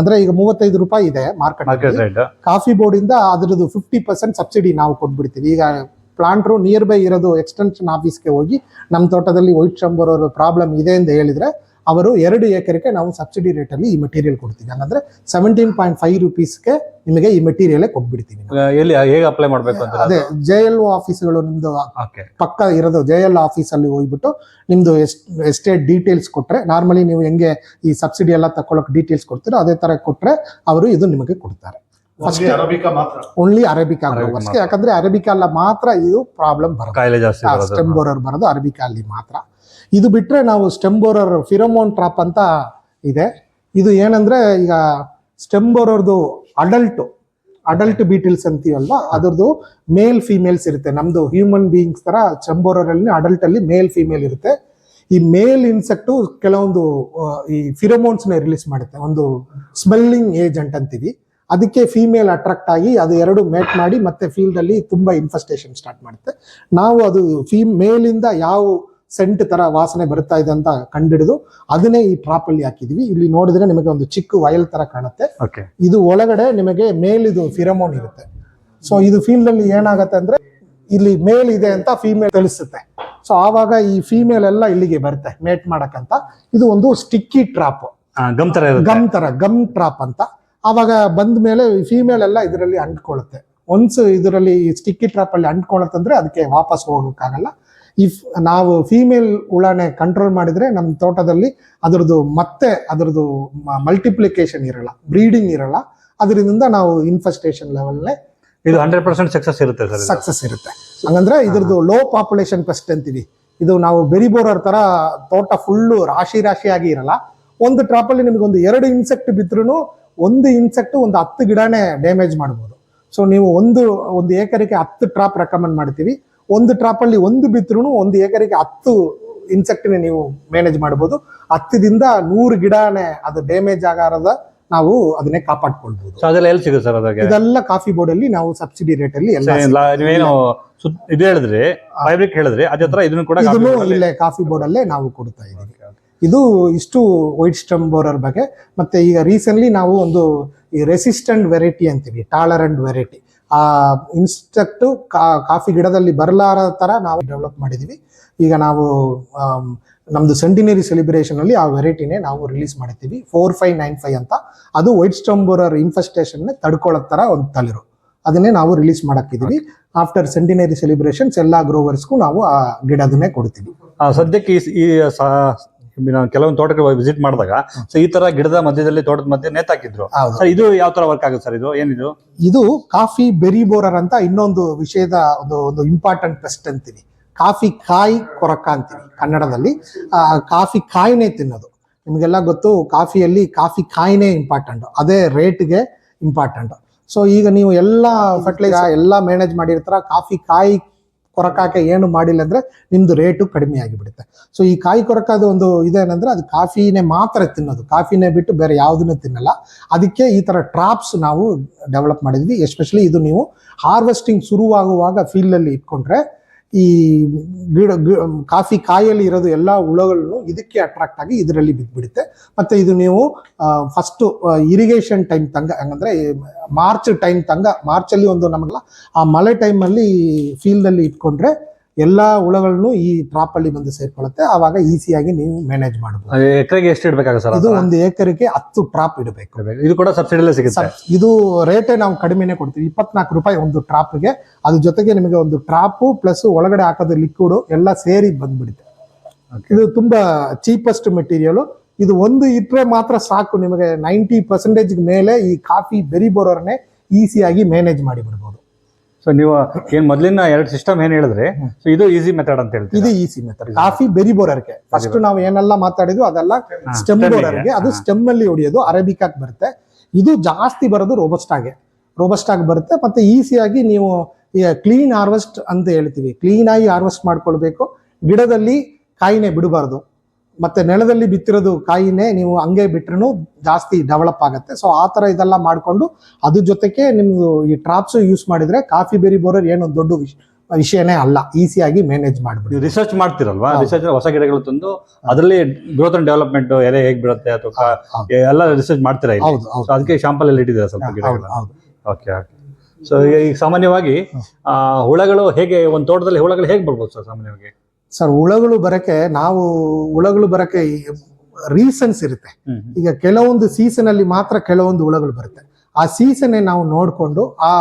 ಅಂದ್ರೆ ಈಗ ಮೂವತ್ತೈದು ರೂಪಾಯಿ ಇದೆ ಮಾರ್ಕೆಟ್ ಕಾಫಿ ಬೋರ್ಡ್ ಇಂದ ಅದ್ರದ್ದು ಫಿಫ್ಟಿ ಪರ್ಸೆಂಟ್ ಸಬ್ಸಿಡಿ ನಾವು ಕೊಟ್ಬಿಡ್ತೀವಿ. ಈಗ ಪ್ಲಾಂಟ್ರು ನಿಯರ್ ಬೈ ಇರೋದು ಎಕ್ಸ್ಟೆನ್ಷನ್ ಆಫೀಸ್ಗೆ ಹೋಗಿ ನಮ್ಮ ತೋಟದಲ್ಲಿ ವೈಟ್ ಚಂಬರ್ ಪ್ರಾಬ್ಲಮ್ ಇದೆ ಅಂತ ಹೇಳಿದ್ರೆ ಅವರು ಎರಡು ಎಕರೆಗೆ ನಾವು ಸಬ್ಸಿಡಿ ರೇಟಲ್ಲಿ ಈ ಮೆಟೀರಿಯಲ್ ಕೊಡ್ತೀವಿ. ಹಂಗಂದ್ರೆ ಸೆವೆಂಟೀನ್ ಪಾಯಿಂಟ್ ಫೈವ್ ರುಪೀಸ್ಗೆ ನಿಮಗೆ ಈ ಮೆಟೀರಿಯಲ್ ಕೊಟ್ಬಿಡ್ತೀನಿ. ಎಲ್ಲಿ ಹೇಗೆ ಅಪ್ಲೈ ಮಾಡಬೇಕು ಅಂತ ಅದೇ ಜೆ ಎಲ್ ಆಫೀಸ್ಗಳು ನಿಮ್ದು ಪಕ್ಕ ಇರೋದು ಜೆ ಎಲ್ ಆಫೀಸಲ್ಲಿ ಹೋಗ್ಬಿಟ್ಟು ನಿಮ್ದು ಎಸ್ಟೇಟ್ ಡೀಟೇಲ್ಸ್ ಕೊಟ್ರೆ ನಾರ್ಮಲಿ ನೀವು ಹೆಂಗೆ ಈ ಸಬ್ಸಿಡಿ ಎಲ್ಲ ತಗೊಳಕ್ ಡೀಟೇಲ್ಸ್ ಕೊಡ್ತೀರೋ ಅದೇ ತರ ಕೊಟ್ರೆ ಅವರು ಇದು ನಿಮಗೆ ಕೊಡ್ತಾರೆ. Only arabica. ಯಾಕಂದ್ರೆ ಅರೇಬಿಕಾ ಅಲ್ಲ ಮಾತ್ರ ಇದು ಪ್ರಾಬ್ಲಮ್ ಬರೋದು. ಸ್ಟೆಮ್ ಬೋರರ್ ಬರೋದು ಅರೇಬಿಕಾ ಅಲ್ಲಿ ಮಾತ್ರ. ಇದು ಬಿಟ್ಟರೆ ನಾವು ಸ್ಟೆಂಬೋರರ್ ಫಿರೋಮೋನ್ ಟ್ರಾಪ್ ಅಂತ ಇದೆ. ಇದು ಏನಂದ್ರೆ ಈಗ ಸ್ಟೆಂಬೋರರ್ದು ಅಡಲ್ಟ್ ಅಡಲ್ಟ್ ಬೀಟಿಲ್ಸ್ ಅಂತೀವಲ್ವ ಅದರದು ಮೇಲ್ ಫೀಮೇಲ್ಸ್ ಇರುತ್ತೆ. ನಮ್ದು ಹ್ಯೂಮನ್ ಬೀಯಿಂಗ್ಸ್ ಅಲ್ಲಿ ಅಡಲ್ಟ್ ಅಲ್ಲಿ ಮೇಲ್ ಫೀಮೇಲ್ ಇರುತ್ತೆ. ಈ ಮೇಲ್ ಇನ್ಸೆಕ್ಟು ಕೆಲವೊಂದು ಈ ಫಿರೋಮೋನ್ಸ್ನ ರಿಲೀಸ್ ಮಾಡುತ್ತೆ. ಒಂದು ಸ್ಮೆಲ್ಲಿಂಗ್ ಏಜೆಂಟ್ ಅಂತೀವಿ. ಅದಕ್ಕೆ ಫೀಮೇಲ್ ಅಟ್ರಾಕ್ಟ್ ಆಗಿ ಅದು ಎರಡು ಮೇಟ್ ಮಾಡಿ ಮತ್ತೆ ಫೀಲ್ಡ್ ಅಲ್ಲಿ ತುಂಬಾ ಇನ್ಫೆಸ್ಟೇಷನ್ ಸ್ಟಾರ್ಟ್ ಮಾಡುತ್ತೆ. ನಾವು ಅದು ಫೀ ಮೇಲಿಂದ ಯಾವ ಸೆಂಟ್ ತರ ವಾಸನೆ ಬರ್ತಾ ಇದೆ ಅಂತ ಕಂಡಿಡಿದು ಅದನ್ನೇ ಈ ಟ್ರಾಪ್ ಅಲ್ಲಿ ಹಾಕಿದೀವಿ. ಇಲ್ಲಿ ನೋಡಿದ್ರೆ ನಿಮಗೆ ಒಂದು ಚಿಕ್ಕ ವಯಲ್ ತರ ಕಾಣುತ್ತೆ. ಇದು ಒಳಗಡೆ ನಿಮಗೆ ಮೇಲ್ ಇದು ಫಿರಮೋನ್ ಇರುತ್ತೆ. ಸೊ ಇದು ಫೀಲ್ಡ್ ಅಲ್ಲಿ ಏನಾಗತ್ತೆ ಅಂದ್ರೆ ಇಲ್ಲಿ ಮೇಲ್ ಇದೆ ಅಂತ ಫೀಮೇಲ್ ತಿಳಿಸುತ್ತೆ. ಸೊ ಆವಾಗ ಈ ಫೀಮೇಲ್ ಎಲ್ಲ ಇಲ್ಲಿಗೆ ಬರುತ್ತೆ ಮೇಟ್ ಮಾಡಕ್ಕಂತ. ಇದು ಒಂದು ಸ್ಟಿಕ್ಕಿ ಟ್ರಾಪ್ ಗಮ್ ತರ ಗಮ್ ತರ ಗಮ್ ಟ್ರಾಪ್ ಅಂತ. ಆವಾಗ ಬಂದ ಮೇಲೆ ಫೀಮೇಲ್ ಎಲ್ಲ ಇದರಲ್ಲಿ ಅಂಟ್ಕೊಳ್ಳುತ್ತೆ. ಒನ್ಸ್ ಇದರಲ್ಲಿ ಸ್ಟಿಕ್ಕಿ ಟ್ರಾಪ್ ಅಲ್ಲಿ ಅಂಟ್ಕೊಳ್ಳುತ್ತಂದ್ರೆ ಅದಕ್ಕೆ ವಾಪಸ್ ಹೋಗೋಕ್ಕಾಗಲ್ಲ. ಇಫ್ ನಾವು ಫೀಮೇಲ್ ಹುಳನೆ ಕಂಟ್ರೋಲ್ ಮಾಡಿದ್ರೆ ನಮ್ಮ ತೋಟದಲ್ಲಿ ಅದರದ್ದು ಮತ್ತೆ ಅದರದ್ದು ಮಲ್ಟಿಪ್ಲಿಕೇಶನ್ ಇರಲ್ಲ ಬ್ರೀಡಿಂಗ್ ಇರಲ್ಲ. ಅದರಿಂದ ನಾವು ಇನ್ಫೆಸ್ಟೇಷನ್ ಲೆವೆಲ್ನೇ ಇದು ಹಂಡ್ರೆಡ್ ಪರ್ಸೆಂಟ್ ಸಕ್ಸಸ್ ಇರುತ್ತೆ ಸರ್ ಸಕ್ಸಸ್ ಇರುತ್ತೆ. ಹಂಗಂದ್ರೆ ಇದ್ರದ್ದು ಲೋ ಪಾಪ್ಯುಲೇಷನ್ ಪೆಸ್ಟ್ ಅಂತೀವಿ. ಇದು ನಾವು ಬೆರಿ ಬೋರರ್ ತರ ತೋಟ ಫುಲ್ಲು ರಾಶಿ ರಾಶಿಯಾಗಿ ಇರಲ್ಲ. ಒಂದು ಟ್ರಾಪಲ್ಲಿ ನಿಮ್ಗೆ ಒಂದು ಎರಡು ಇನ್ಸೆಕ್ಟ್ ಬಿದ್ರೂ ಒಂದು ಇನ್ಸೆಕ್ಟ್ ಒಂದು ಹತ್ತು ಗಿಡನೇ ಡ್ಯಾಮೇಜ್ ಮಾಡ್ಬೋದು. ಸೊ ನೀವು ಒಂದು ಒಂದು ಏಕರಿಗೆ ಹತ್ತು ಟ್ರಾಪ್ ರೆಕಮೆಂಡ್ ಮಾಡ್ತೀವಿ. ಒಂದು ಟ್ರಾಪಲ್ಲಿ ಒಂದು ಬಿತ್ತರೂ ಒಂದು ಏಕರಿಗೆ ಹತ್ತು ಇನ್ಸೆಕ್ಟ್ನ ನೀವು ಮ್ಯಾನೇಜ್ ಮಾಡ್ಬೋದು. ಹತ್ತಿದಿಂದ ನೂರು ಗಿಡನೇ ಅದು ಡ್ಯಾಮೇಜ್ ಆಗಾರದ ನಾವು ಅದನ್ನೇ ಕಾಪಾಡ್ಕೊಳ್ಬಹುದು ಅದೆಲ್ಲ ಎಲ್ಲಿ ಸಿಗುತ್ತೆ ಸರ್ ಅದಾಗೆ ಇದೆಲ್ಲ ಕಾಫಿ ಬೋರ್ಡ್ ಅಲ್ಲಿ ನಾವು ಸಬ್ಸಿಡಿ ರೇಟ್ ಅಲ್ಲಿ ಎಲ್ಲ ನೀವೇನು ಇದು ಹೇಳಿದ್ರಿ ಅದೇ ತರ ಇದನ್ನು ಕೂಡ ಇದನ್ನು ಕಾಫಿ ಇಲ್ಲೇ ಕಾಫಿ ಬೋರ್ಡ್ ಅಲ್ಲೇ ನಾವು ಕೊಡ್ತಾ ಇದ್ದೀವಿ. ಇದು ಇಷ್ಟು ವೈಟ್ ಸ್ಟಮ್ ಬೋರರ್ ಬಗ್ಗೆ. ಮತ್ತೆ ಈಗ ರೀಸೆಂಟ್ಲಿ ನಾವು ಒಂದು ಈ ರೆಸಿಸ್ಟೆಂಟ್ ವೆರೈಟಿ ಅಂತೀವಿ ಟಾಲರೆಂಟ್ ವೆರೈಟಿ ಆ ಇನ್ಸ್ಟೆಕ್ಟ್ ಕಾಫಿ ಗಿಡದಲ್ಲಿ ಬರಲಾರ ತರ ನಾವು ಡೆವಲಪ್ ಮಾಡಿದೀವಿ. ಈಗ ನಾವು ನಮ್ಮದು ಸೆಂಟಿನರಿ ಸೆಲಿಬ್ರೇಷನ್ ಅಲ್ಲಿ ಆ ವೆರೈಟಿನೇ ನಾವು ರಿಲೀಸ್ ಮಾಡ್ತೀವಿ. ಫೋರ್ ಫೈವ್ ನೈನ್ ಫೈವ್ ಅಂತ. ಅದು ವೈಟ್ ಸ್ಟಂಬೋರರ್ ಇನ್ಫೆಸ್ಟೇಷನ್ ತಡ್ಕೊಳ್ಳೋ ತರ ಒಂದು ತಳಿರು. ಅದನ್ನೇ ನಾವು ರಿಲೀಸ್ ಮಾಡಕ್ಕಿದೀವಿ. ಆಫ್ಟರ್ ಸೆಂಟಿನರಿ ಸೆಲಿಬ್ರೇಷನ್ಸ್ ಎಲ್ಲಾ ಗ್ರೋವರ್ಸ್ಗೂ ನಾವು ಆ ಗಿಡದನ್ನೇ ಕೊಡ್ತೀವಿ. ಸದ್ಯಕ್ಕೆ ಈ- ನಾನು ಕೆಲವೊಂದು ತೋಟಕ್ಕೆ ವಿಸಿಟ್ ಮಾಡಿದಾಗ ಸೊ ಈ ತರ ಗಿಡದ ಮಧ್ಯದಲ್ಲಿ ತೋಟದ ಮಧ್ಯೆ ನೇತಾಕಿದ್ರು ಹೌದು. ಸರ್ ಇದು ಯಾವ ತರ ವರ್ಕ್ ಆಗುತ್ತೆ ಸರ್ ಇದು ಏನಿದು? ಇದು ಕಾಫಿ ಬೆರಿ ಬೋರರ್ ಅಂತ ಇನ್ನೊಂದು ವಿಷಯದ ಒಂದು ಒಂದು ಇಂಪಾರ್ಟೆಂಟ್ ಪೆಸ್ಟ್ ಅಂತೀನಿ. ಕಾಫಿ ಕಾಯಿ ಕೊರಕ ಅಂತೀನಿ ಕನ್ನಡದಲ್ಲಿ. ಆ, ಕಾಫಿ ಕಾಯಿನೇ ತಿನ್ನೋದು. ನಿಮಗೆಲ್ಲ ಗೊತ್ತು ಕಾಫಿಯಲ್ಲಿ ಕಾಫಿ ಕಾಯಿನೇ ಇಂಪಾರ್ಟೆಂಟ್ ಅದೇ ರೇಟ್ಗೆ ಇಂಪಾರ್ಟೆಂಟ್ ಸೊ ಈಗ ನೀವು ಎಲ್ಲ ಫರ್ಟಿಲೈಸರ್ ಎಲ್ಲ ಮ್ಯಾನೇಜ್ ಮಾಡಿರ್ತಾರ ಕಾಫಿ ಕಾಯಿ ಕೊರಕಾಕೆ ಏನು ಮಾಡಿಲ್ಲ ಅಂದರೆ ನಿಮ್ಮದು ರೇಟು ಕಡಿಮೆ ಆಗಿಬಿಡುತ್ತೆ. ಸೊ ಈ ಕಾಯಿ ಕೊರಕದ ಒಂದು ಇದೇನಂದ್ರೆ ಅದು ಕಾಫಿನೇ ಮಾತ್ರ ತಿನ್ನೋದು. ಕಾಫಿನೇ ಬಿಟ್ಟು ಬೇರೆ ಯಾವುದನ್ನು ತಿನ್ನಲ್ಲ. ಅದಕ್ಕೆ ಈ ಥರ ಟ್ರಾಪ್ಸ್ ನಾವು ಡೆವಲಪ್ ಮಾಡಿದ್ವಿ. ಎಸ್ಪೆಷಲಿ ಇದು ನೀವು ಹಾರ್ವೆಸ್ಟಿಂಗ್ ಶುರುವಾಗುವಾಗ ಫೀಲ್ಡಲ್ಲಿ ಇಟ್ಕೊಂಡ್ರೆ ಈ ಗಿಡ ಕಾಫಿ ಕಾಯಲ್ಲಿ ಇರೋದು ಎಲ್ಲ ಹುಳಗಳನ್ನು ಇದಕ್ಕೆ ಅಟ್ರಾಕ್ಟ್ ಆಗಿ ಇದರಲ್ಲಿ ಬಿದ್ದುಬಿಡುತ್ತೆ ಮತ್ತೆ ಇದು ನೀವು ಫಸ್ಟ್ ಇರಿಗೇಷನ್ ಟೈಮ್ ತಂಗ ಹಂಗಂದ್ರೆ ಮಾರ್ಚ್ ಟೈಮ್ ತಂಗ ಮಾರ್ಚ್ ಅಲ್ಲಿ ಒಂದು ನಮಗೆಲ್ಲ ಆ ಮಳೆ ಟೈಮ್ ಅಲ್ಲಿ ಫೀಲ್ಡ್ ಅಲ್ಲಿ ಇಟ್ಕೊಂಡ್ರೆ ಎಲ್ಲಾ ಹುಳಗಳನ್ನು ಈ ಟ್ರಾಪ್ ಅಲ್ಲಿ ಬಂದು ಸೇರ್ಕೊಳ್ಳುತ್ತೆ ಆವಾಗ ಈಸಿಯಾಗಿ ನೀವು ಮ್ಯಾನೇಜ್ ಮಾಡಬಹುದು ಎಕರೆಗೆ ಎಷ್ಟು ಇಡಬೇಕಾಗ ಸರ್ ಇದು ಒಂದು ಎಕರೆಗೆ ಹತ್ತು ಟ್ರಾಪ್ ಇಡಬೇಕು. ಇದು ಕೂಡ ಸಬ್ಸಿಡಿಲೇ ಸಿಗುತ್ತೆ. ಇದು ರೇಟೇ ನಾವು ಕಡಿಮೆನೆ ಕೊಡ್ತೀವಿ. ಇಪ್ಪತ್ನಾಲ್ಕು ರೂಪಾಯಿ ಒಂದು ಟ್ರಾಪ್ಗೆ ಅದ್ರ ಜೊತೆಗೆ ನಿಮಗೆ ಒಂದು ಟ್ರಾಪು ಪ್ಲಸ್ ಒಳಗಡೆ ಹಾಕೋದು ಲಿಕ್ವಿಡ್ ಎಲ್ಲ ಸೇರಿ ಬಂದ್ಬಿಡುತ್ತೆ. ಇದು ತುಂಬಾ ಚೀಪೆಸ್ಟ್ ಮೆಟೀರಿಯಲ್ ಇದು ಒಂದು ಇಟ್ಟರೆ ಮಾತ್ರ ಸಾಕು. ನಿಮಗೆ ನೈಂಟಿ ಪರ್ಸೆಂಟೇಜ್ ಮೇಲೆ ಈ ಕಾಫಿ ಬೆರಿ ಬರೋರನ್ನೇ ಈಸಿಯಾಗಿ ಮ್ಯಾನೇಜ್ ಮಾಡಿ ಬಿಡ್ಬೋದು ಸೊ ನೀವು ಏನ್ ಮೊದಲಿನ ಎರಡು ಸಿಸ್ಟಮ್ ಏನ್ ಹೇಳಿದ್ರೆ ಸೊ ಇದು ಈಸಿ ಮೆಥಡ್ ಅಂತ ಹೇಳ್ತೀವಿ ಇದು ಈಸಿ ಮೆಥಡ್ ಕಾಫಿ ಬೆರಿ ಬೋರರ್ಗೆ. ಫಸ್ಟ್ ನಾವು ಏನೆಲ್ಲ ಮಾತಾಡಿದ್ವಿ ಅದೆಲ್ಲ ಸ್ಟೆಮ್. ಬೋರರ್ಗೆ. ಅದು ಸ್ಟೆಮ್ ಅಲ್ಲಿ ಹೊಡಿಯೋದು ಅರೇಬಿಕಾಕ್ ಬರುತ್ತೆ. ಇದು ಜಾಸ್ತಿ ಬರೋದು ರೋಬಸ್ಟ್ ಆಗಿ. ರೋಬಸ್ಟ್ ಆಗಿ ಬರುತ್ತೆ. ಮತ್ತೆ ಈಸಿಯಾಗಿ ನೀವು ಕ್ಲೀನ್ ಹಾರ್ವೆಸ್ಟ್ ಅಂತ ಹೇಳ್ತೀವಿ. ಕ್ಲೀನ್ ಆಗಿ ಹಾರ್ವೆಸ್ಟ್ ಮಾಡ್ಕೊಳ್ಬೇಕು. ಗಿಡದಲ್ಲಿ ಕಾಯಿನೇ ಬಿಡಬಾರ್ದು. ಮತ್ತೆ ನೆಲದಲ್ಲಿ ಬಿತ್ತಿರೋದು ಕಾಯಿನೇ ನೀವು ಹಂಗೆ ಬಿಟ್ರು ಜಾಸ್ತಿ ಡೆವಲಪ್ ಆಗುತ್ತೆ. ಸೊ ಆ ತರ ಇದೆಲ್ಲ ಮಾಡ್ಕೊಂಡು ಅದ್ರ ಜೊತೆಗೆ ನಿಮ್ದು ಈ ಟ್ರಾಪ್ಸ್ ಯೂಸ್ ಮಾಡಿದ್ರೆ ಕಾಫಿ ಬೆರಿ ಬೋರರ್ ಏನು ದೊಡ್ಡ ವಿಷ- ವಿಷಯನೇ ಅಲ್ಲ. ಈಸಿಯಾಗಿ ಮ್ಯಾನೇಜ್ ಮಾಡ್ಬಿಡಿ ರಿಸರ್ಚ್ ಮಾಡ್ತಿರಲ್ವಾ. ರಿಸರ್ಚ್ ಹೊಸ ಗಿಡಗಳು ತಂದು ಅದರಲ್ಲಿ ಗ್ರೋತ್ ಅಂಡ್ ಡೆವಲಪ್ಮೆಂಟ್ ಎಲೆ ಹೇಗ್ ಬಿಡುತ್ತೆ ಅಥವಾ ಎಲ್ಲ ರಿಸರ್ಚ್ ಮಾಡ್ತೀರಾ ಅದಕ್ಕೆ ಶಾಂಪಲ್ ಅಲ್ಲಿ ಇಟ್ಟಿದ್ದೀರಾ ಸ್ವಲ್ಪ ಓಕೆ ಓಕೆ ಸೊ ಈಗ ಸಾಮಾನ್ಯವಾಗಿ ಆ, ಹುಳಗಳು ಹೇಗೆ ಒಂದು ತೋಟದಲ್ಲಿ ಹುಳಗಳು ಹೇಗೆ ಬರ್ಬೋದು ಸರ್ ಸಾಮಾನ್ಯವಾಗಿ? ಸರ್ ಹುಳಗಳು ಬರಕ್ಕೆ ನಾವು ಹುಳಗಳು ಬರಕ್ಕೆ ರೀಸನ್ಸ್ ಇರುತ್ತೆ. ಈಗ ಕೆಲವೊಂದು ಸೀಸನ್ ಅಲ್ಲಿ ಮಾತ್ರ ಕೆಲವೊಂದು ಹುಳಗಳು ಬರುತ್ತೆ. ಆ ಸೀಸನ್ ನಾವು ನೋಡ್ಕೊಂಡು ಆ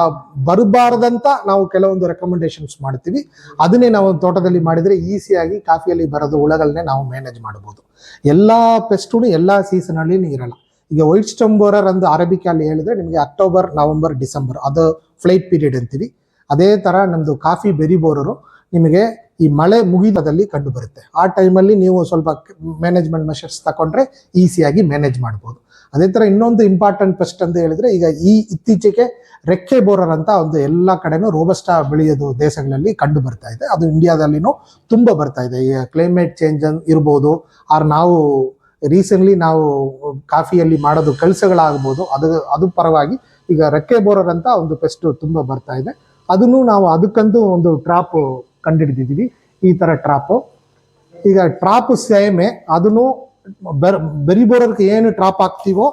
ಬರಬಾರದಂತ ನಾವು ಕೆಲವೊಂದು ರೆಕಮೆಂಡೇಶನ್ಸ್ ಮಾಡ್ತೀವಿ. ಅದನ್ನೇ ನಾವು ತೋಟದಲ್ಲಿ ಮಾಡಿದ್ರೆ ಈಸಿಯಾಗಿ ಕಾಫಿಯಲ್ಲಿ ಬರೋದು ಹುಳಗಳನ್ನೇ ನಾವು ಮ್ಯಾನೇಜ್ ಮಾಡಬಹುದು ಎಲ್ಲಾ ಪೆಸ್ಟುನು ಎಲ್ಲಾ ಸೀಸನ್ ಅಲ್ಲಿ ಇರಲ್ಲ. ಈಗ ವೈಟ್ ಸ್ಟಂಬೋರರ್ ಅಂದು ಅರಬಿಕಲ್ಲಿ ಹೇಳಿದ್ರೆ ನಿಮಗೆ ಅಕ್ಟೋಬರ್ ನವೆಂಬರ್ ಡಿಸೆಂಬರ್ ಅದು ಫ್ಲೈಟ್ ಪೀರಿಯಡ್ ಅಂತೀವಿ. ಅದೇ ತರ ನಮ್ದು ಕಾಫಿ ಬೆರಿ ಬೋರರು ನಿಮಗೆ ಈ ಮಳೆ ಮುಗಿದದಲ್ಲಿ ಕಂಡು ಬರುತ್ತೆ ಆ ಟೈಮಲ್ಲಿ ನೀವು ಸ್ವಲ್ಪ ಮ್ಯಾನೇಜ್ಮೆಂಟ್ ಮೆಷರ್ಸ್ ತಗೊಂಡ್ರೆ ಈಸಿಯಾಗಿ ಮ್ಯಾನೇಜ್ ಮಾಡ್ಬೋದು. ಅದೇ ಥರ ಇನ್ನೊಂದು ಇಂಪಾರ್ಟೆಂಟ್ ಪೆಸ್ಟ್ ಅಂತ ಹೇಳಿದ್ರೆ ಈಗ ಈ ಇತ್ತೀಚೆಗೆ ರೆಕ್ಕೆ ಬೋರರ್ ಅಂತ ಒಂದು ಎಲ್ಲ ಕಡೆನೂ ರೋಬಸ್ಟಾ ಬೆಳೆಯೋದು ದೇಶಗಳಲ್ಲಿ ಕಂಡು ಬರ್ತಾ ಇದೆ. ಅದು ಇಂಡಿಯಾದಲ್ಲಿನೂ ತುಂಬ ಬರ್ತಾ ಇದೆ. ಈಗ ಕ್ಲೈಮೇಟ್ ಚೇಂಜ್ ಇರ್ಬೋದು, ಆರ್ ನಾವು ರೀಸೆಂಟ್ಲಿ ನಾವು ಕಾಫಿಯಲ್ಲಿ ಮಾಡೋದು ಕೆಲಸಗಳಾಗ್ಬೋದು, ಅದು ಅದು ಪರವಾಗಿ ಈಗ ರೆಕ್ಕೆ ಬೋರರ್ ಅಂತ ಒಂದು ಪೆಸ್ಟ್ ತುಂಬ ಬರ್ತಾ ಇದೆ. ಅದನ್ನು ನಾವು ಅದಕ್ಕಂತೂ ಒಂದು ಟ್ರಾಪ್ ಕಂಡಿಡಿದಿದ್ದೀವಿ ಈ ಥರ ಟ್ರಾಪು. ಈಗ ಟ್ರಾಪ್ ಸೇಮೆ, ಅದನ್ನು ಬರ್ ಬೆರಿ ಬೋರರ್ಗೆ ಏನು ಟ್ರಾಪ್ ಹಾಕ್ತೀವೋ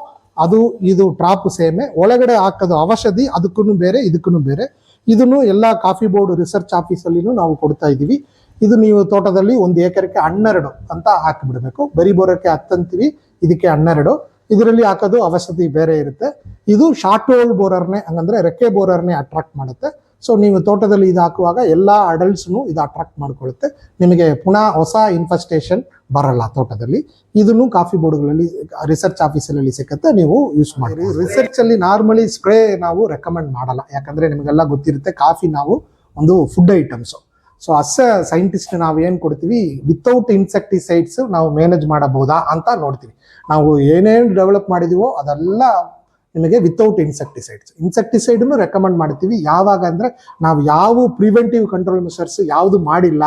ಅದು, ಇದು ಟ್ರಾಪ್ ಸೇಮೆ. ಒಳಗಡೆ ಹಾಕೋದು ಔಷಧಿ ಅದಕ್ಕೂ ಬೇರೆ ಇದಕ್ಕೂ ಬೇರೆ. ಇದನ್ನು ಎಲ್ಲ ಕಾಫಿ ಬೋರ್ಡ್ ರಿಸರ್ಚ್ ಆಫೀಸಲ್ಲಿನೂ ನಾವು ಕೊಡ್ತಾ ಇದ್ದೀವಿ. ಇದು ನೀವು ತೋಟದಲ್ಲಿ ಒಂದು ಎಕರೆಗೆ ಹನ್ನೆರಡು ಅಂತ ಹಾಕಿಬಿಡಬೇಕು. ಬರಿ ಬೋರಕ್ಕೆ ಹತ್ತಂತೀವಿ, ಇದಕ್ಕೆ ಹನ್ನೆರಡು. ಇದರಲ್ಲಿ ಹಾಕೋದು ಔಷಧಿ ಬೇರೆ ಇರುತ್ತೆ. ಇದು ಶಾರ್ಟ್ ಹೋಲ್ ಬೋರರ್ನೇ, ಹಂಗಂದ್ರೆ ರೆಕ್ಕೆ ಬೋರರ್ನೇ ಅಟ್ರಾಕ್ಟ್ ಮಾಡುತ್ತೆ. ಸೊ ನೀವು ತೋಟದಲ್ಲಿ ಇದು ಹಾಕುವಾಗ ಎಲ್ಲ ಅಡಲ್ಟ್ಸ್ನು ಇದು ಅಟ್ರಾಕ್ಟ್ ಮಾಡ್ಕೊಳ್ಳುತ್ತೆ ನಿಮಗೆ ಪುನಃ ಹೊಸ ಇನ್ಫೆಸ್ಟೇಷನ್ ಬರಲ್ಲ ತೋಟದಲ್ಲಿ. ಇದನ್ನು ಕಾಫಿ ಬೋರ್ಡ್ಗಳಲ್ಲಿ ರಿಸರ್ಚ್ ಆಫೀಸಲ್ಲಿ ಸಿಕ್ಕತ್ತೆ, ನೀವು ಯೂಸ್ ಮಾಡಿ ರಿಸರ್ಚ್ ಅಲ್ಲಿ ನಾರ್ಮಲಿ ಸ್ಪ್ರೇ ನಾವು ರೆಕಮೆಂಡ್ ಮಾಡಲ್ಲ. ಯಾಕಂದ್ರೆ ನಿಮಗೆಲ್ಲ ಗೊತ್ತಿರುತ್ತೆ ಕಾಫಿ ನಾವು ಒಂದು food items so as scientist ನಾವು ಏನು ಕೊಡ್ತೀವಿ ವಿತೌಟ್ ಇನ್ಸೆಕ್ಟಿಸೈಡ್ಸ್ ನಾವು ಮ್ಯಾನೇಜ್ ಮಾಡಬಹುದಾ ಅಂತ ನೋಡ್ತೀವಿ. ನಾವು ಏನೇನು ಡೆವಲಪ್ ಮಾಡಿದೀವೋ ಅದೆಲ್ಲ ನಿಮಗೆ ವಿತೌಟ್ ಇನ್ಸೆಕ್ಟಿಸೈಡ್ಸ್ ಇನ್ಸೆಕ್ಟಿಸೈಡ್ನು ರೆಕಮೆಂಡ್ ಮಾಡ್ತೀವಿ. ಯಾವಾಗ ಅಂದರೆ ನಾವು ಯಾವ ಪ್ರಿವೆಂಟಿವ್ ಕಂಟ್ರೋಲ್ ಮೆಷರ್ಸ್ ಯಾವುದು ಮಾಡಿಲ್ಲ,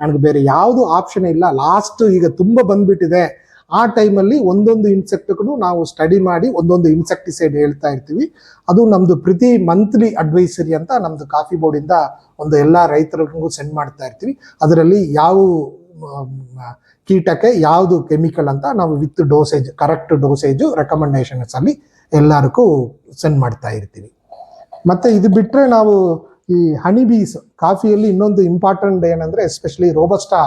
ನನಗೆ ಬೇರೆ ಯಾವುದು ಆಪ್ಷನ್ ಇಲ್ಲ ಲಾಸ್ಟ್ ಈಗ ತುಂಬ ಬಂದ್ಬಿಟ್ಟಿದೆ. ಆ ಟೈಮಲ್ಲಿ ಒಂದೊಂದು ಇನ್ಸೆಕ್ಟ್ಗೂ ನಾವು ಸ್ಟಡಿ ಮಾಡಿ ಒಂದೊಂದು ಇನ್ಸೆಕ್ಟಿಸೈಡ್ ಹೇಳ್ತಾ ಇರ್ತೀವಿ. ಅದು ನಮ್ಮದು ಪ್ರತಿ ಮಂತ್ಲಿ ಅಡ್ವೈಸರಿ ಅಂತ ನಮ್ಮದು ಕಾಫಿ ಬೋರ್ಡಿಂದ ಒಂದು ಎಲ್ಲ ರೈತರಿಗೂ ಸೆಂಡ್ ಮಾಡ್ತಾ ಇರ್ತೀವಿ. ಅದರಲ್ಲಿ ಯಾವ ಕೀಟಕ್ಕೆ ಯಾವುದು ಕೆಮಿಕಲ್ ಅಂತ ನಾವು with dosage correct dosage recommendations ಅಲ್ಲಿ ಎಲ್ಲರಿಗೂ ಸೆಂಡ್ ಮಾಡ್ತಾ ಇರ್ತೀವಿ. ಮತ್ತೆ ಇದು ಬಿಟ್ಟರೆ ನಾವು ಈ ಹನಿ ಬೀಸ್ ಕಾಫಿಯಲ್ಲಿ ಇನ್ನೊಂದು ಇಂಪಾರ್ಟೆಂಟ್ ಏನಂದ್ರೆ ಎಸ್ಪೆಷಲಿ ರೋಬಸ್ಟಾ